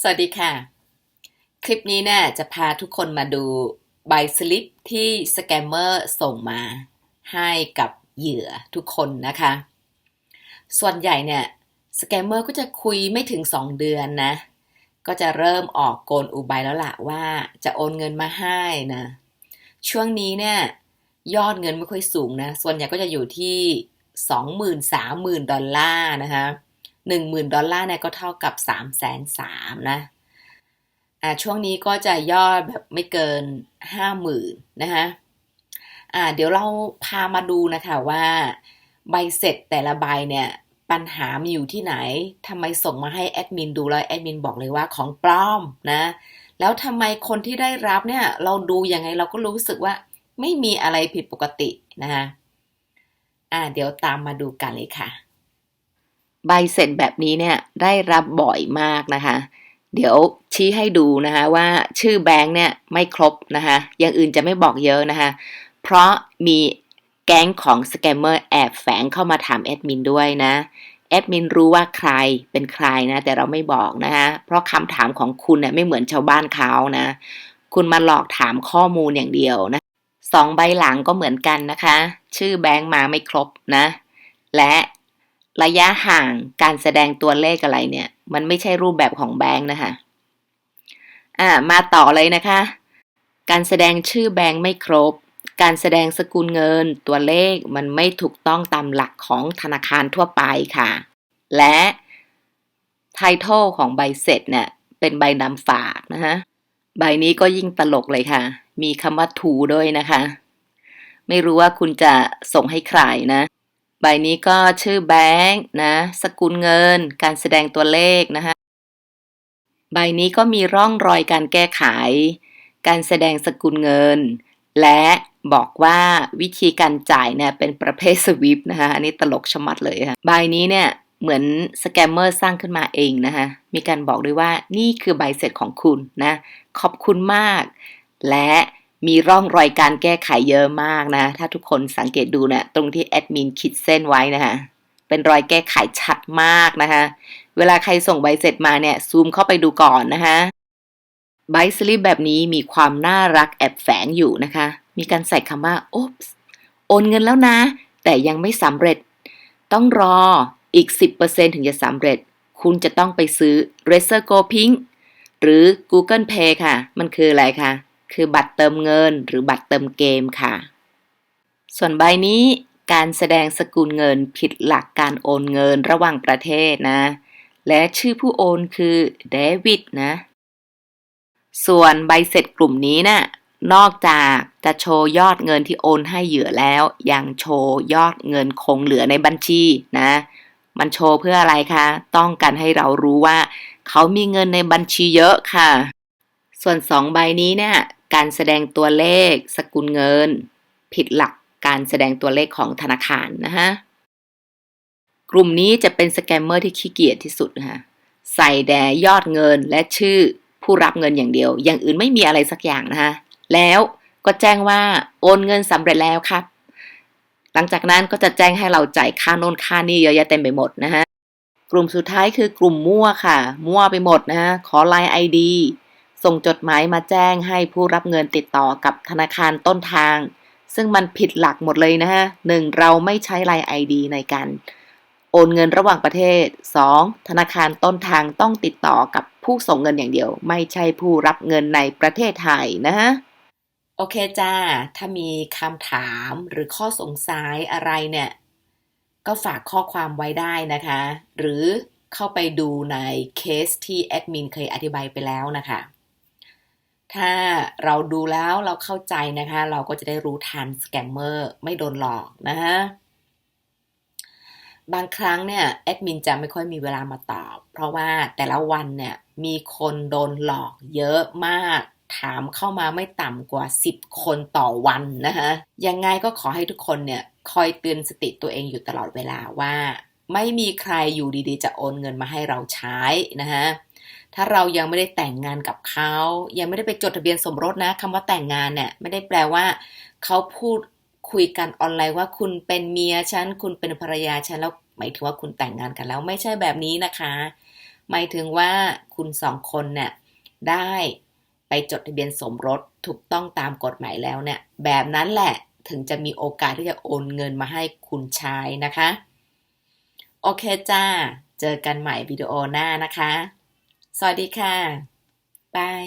สวัสดีค่ะ คลิปนี้เนี่ยจะพาทุกคนมาดูใบสลิปที่สแกมเมอร์ส่งมาให้กับเหยื่อทุกคนนะคะ ส่วนใหญ่เนี่ยสแกมเมอร์ก็จะคุยไม่ถึง 2 เดือนนะ ก็จะเริ่มออกโกลอุบายแล้วล่ะว่าจะโอนเงินมาให้นะ ช่วงนี้เนี่ยยอดเงินไม่ค่อยสูงนะ ส่วนใหญ่ก็จะอยู่ที่ 20,000 30,000 ดอลลาร์นะคะ 10,000 ดอลลาร์เนี่ยก็เท่ากับ 3 3 0 0 0นะอ่าช่วงนี้ก็จะยอดแบบไม่เกิน 50,000นะคะอ่าเดี๋ยวเราพามาดูนะคะว่าใบเสร็จแต่ละใบเนี่ยปัญหามีอยู่ที่ไหนทำไมส่งมาให้แอดมินดูแล้วแอดมินบอกเลยว่าของปลอมนะ แล้วทำไมคนที่ได้รับเนี่ยเราดูยังไงเราก็รู้สึกว่าไม่มีอะไรผิดปกตินะคะอ่าเดี๋ยวตามมาดูกันเลยค่ะ ใบเสร็จแบบนี้เนี่ยได้รับบ่อยมากนะคะ เดี๋ยวชี้ให้ดูนะคะว่าชื่อแบงค์เนี่ยไม่ครบนะคะอย่างอื่นจะไม่บอกเยอะนะคะเพราะมีแก๊งของสแกมเมอร์แอบแฝงเข้ามาถามแอดมินด้วยนะแอดมินรู้ว่าใครเป็นใครนะ แต่เราไม่บอกนะคะเพราะคำถามของคุณเนี่ยไม่เหมือนชาวบ้านเขานะ คุณมาหลอกถามข้อมูลอย่างเดียวนะสองใบหลังก็เหมือนกันนะคะ ชื่อแบงค์มาไม่ครบนะ และ ระยะห่างการแสดงตัวเลขอะไรเนี่ย มันไม่ใช่รูปแบบของแบงค์นะคะ อ่า มาต่อเลยนะคะ การแสดงชื่อแบงค์ไม่ครบ การแสดงสกุลเงินตัวเลขมันไม่ถูกต้องตามหลักของธนาคารทั่วไปค่ะ และไททอลของใบเสร็จเนี่ยเป็นใบนำฝากนะคะใบนี้ก็ยิ่งตลกเลยค่ะ มีคำว่าถูด้วยนะคะ ไม่รู้ว่าคุณจะส่งให้ใครนะ ใบนี้ก็ชื่อแบงค์นะ สกุลเงิน การแสดงตัวเลขนะคะใบนี้ก็มีร่องรอยการแก้ไข การแสดงสกุลเงิน และบอกว่าวิธีการจ่ายเนี่ยเป็นประเภทสวิปนะคะอันนี้ตลกชะมัดเลยค่ะใบนี้เนี่ยเหมือนสแกมเมอร์สร้างขึ้นมาเองนะคะมีการบอกด้วยว่านี่คือใบเสร็จของคุณนะ ขอบคุณมาก และ มีร่องรอยการแก้ไขเยอะมากนะถ้าทุกคนสังเกตดูเนะี่ยตรงที่แอดมินขีดเส้นไว้นะคะเป็นรอยแก้ไขชัดมากนะคะ เวลาใครส่งใบเสร็จมาเนี่ยซูมเข้าไปดูก่อนนะคะใบสลิปแบบนี้มีความน่ารักแอบแฝงอยู่นะคะ มีการใส่คำว่าโอ๊ปโอนเงินแล้วนะ แต่ยังไม่สำเร็จ ต้องรออีก 10%ถึงจะสำเร็จ คุณจะต้องไปซื้อ r a z r Go Pink หรือ Google Pay ค่ะ มันคืออะไรคะ คือบัตรเติมเงินหรือบัตรเติมเกมค่ะ ส่วนใบนี้การแสดงสกุลเงินผิดหลักการโอนเงินระหว่างประเทศนะ และชื่อผู้โอนคือเดวิดนะ ส่วนใบเสร็จกลุ่มนี้นะ่ะนอกจากจะโชว์ยอดเงินที่โอนให้เหยื่อแล้ว ยังโชว์ยอดเงินคงเหลือในบัญชีนะ มันโชว์เพื่ออะไรคะ ต้องการให้เรารู้ว่า เขามีเงินในบัญชีเยอะค่ะ ส่วนสองใบนี้เนี่ยการแสดงตัวเลขสกุลเงิน ผิดหลักการแสดงตัวเลขของธนาคารนะฮะกลุ่มนี้จะเป็นสแกมเมอร์ที่ขี้เกียจที่สุดนะคะใส่แด่ยอดเงินและชื่อผู้รับเงินอย่างเดียว อย่างอื่นไม่มีอะไรสักอย่างนะคะแล้วก็แจ้งว่าโอนเงินสำเร็จแล้วครับ หลังจากนั้นก็จะแจ้งให้เราจ่ายค่าโน่นค่านี่เยอะแยะเต็มไปหมดนะฮะกลุ่มสุดท้ายคือกลุ่มมั่วค่ะ มั่วไปหมดนะฮะขอไลน์ไอดี ส่งจดหมายมาแจ้งให้ผู้รับเงินติดต่อกับธนาคารต้นทาง ซึ่งมันผิดหลักหมดเลยนะฮะหนึ่งเราไม่ใช้ไลน์ไอดีในการโอนเงินระหว่างประเทศ 2. ธนาคารต้นทางต้องติดต่อกับผู้ส่งเงินอย่างเดียว ไม่ใช่ผู้รับเงินในประเทศไทยนะฮะโอเคจ้า ถ้ามีคำถามหรือข้อสงสัยอะไรเนี่ย ก็ฝากข้อความไว้ได้นะคะ หรือเข้าไปดูในเคสที่แอดมินเคยอธิบายไปแล้วนะคะ ถ้าเราดูแล้วเราเข้าใจนะคะ เราก็จะได้รู้ทันสแกมเมอร์ไม่โดนหลอกนะฮะบางครั้งเนี่ยแอดมินจะไม่ค่อยมีเวลามาตอบ เพราะว่าแต่ละวันเนี่ยมีคนโดนหลอกเยอะมาก ถามเข้ามาไม่ต่ำกว่า 10 คนต่อวันนะคะยังไงก็ขอให้ทุกคนเนี่ยคอยเตือนสติตัวเองอยู่ตลอดเวลาว่า ไม่มีใครอยู่ดีๆ จะโอนเงินมาให้เราใช้นะคะ ถ้าเรายังไม่ได้แต่งงานกับเขา ยังไม่ได้ไปจดทะเบียนสมรสนะคำว่าแต่งงานเนี่ยไม่ได้แปลว่าเขาพูดคุยกันออนไลน์ว่าคุณเป็นเมียฉันคุณเป็นภรรยาฉันแล้วหมายถึงว่าคุณแต่งงานกันแล้วไม่ใช่แบบนี้นะคะ หมายถึงว่าคุณสองคนเนี่ยได้ไปจดทะเบียนสมรสถูกต้องตามกฎหมายแล้วเนี่ยแบบนั้นแหละถึงจะมีโอกาสที่จะโอนเงินมาให้คุณชายนะคะ โอเคจ้า เจอกันใหม่วิดีโอหน้านะคะ สวัสดีค่ะ บาย